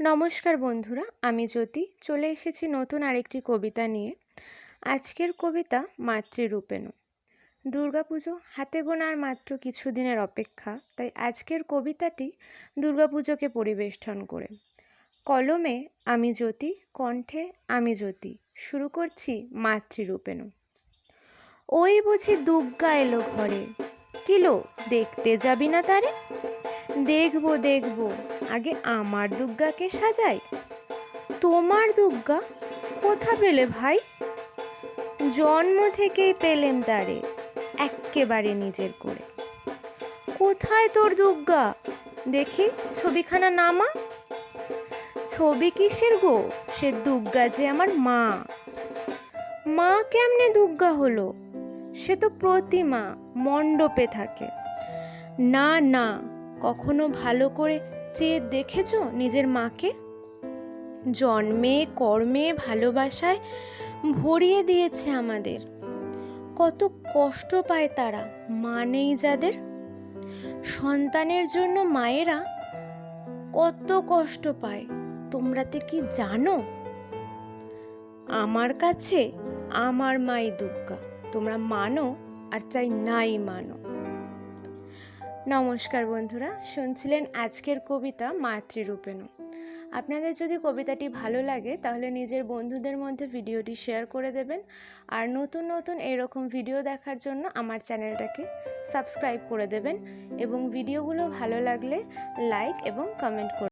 নমস্কার বন্ধুরা, আমি জ্যোতি। চলে এসেছি নতুন আরেকটি কবিতা নিয়ে। আজকের কবিতা মাতৃরূপেণু। দুর্গাপুজো হাতে গোনার মাত্র কিছুদিনের অপেক্ষা, তাই আজকের কবিতাটি দুর্গাপুজোকে পরিবেষ্টন করে। কলমে আমি জ্যোতি, কণ্ঠে আমি জ্যোতি, শুরু করছি মাতৃরূপেণু। ওই বুঝি দুগ্গা এলো ঘরে, কিলো দেখতে যাবি না তারে? দেখব দেখব আগে আমার দুর্গাকে সাজাই। তোমার দুর্গা কোথা পেলে ভাই? জন্ম থেকেই পেলেম তারে এক্কেবারে নিজের করে। কোথায় তোর দুর্গা? দেখি ছবিখানা নামা। ছবি কিসের গো? সে দুর্গা যে আমার মা। মা কেমনে দুর্গা হলো? সে তো প্রতিমা, মণ্ডপে থাকে। না না, কখনো ভালো করে চেয়ে দেখেছ নিজের মাকে? জন্মে, কর্মে, ভালোবাসায় ভরিয়ে দিয়েছে আমাদের। কত কষ্ট পায় তারা, মা নেই যাদের। সন্তানের জন্য মায়েরা কত কষ্ট পায়, তোমরা তো কি জানো? আমার কাছে আমার মাই দুর্গা, তোমরা মানো আর চাই নাই মানো। নমস্কার বন্ধুরা, শুনছিলেন আজকের কবিতা মাতৃরূপেণ। আপনাদের যদি কবিতাটি ভালো লাগে, তাহলে নিজের বন্ধুদের মধ্যে ভিডিওটি শেয়ার করে দেবেন। আর নতুন নতুন এরকম ভিডিও দেখার জন্য আমার চ্যানেলটাকে সাবস্ক্রাইব করে দেবেন। এবং ভিডিওগুলো ভালো লাগলে লাইক এবং কমেন্ট করে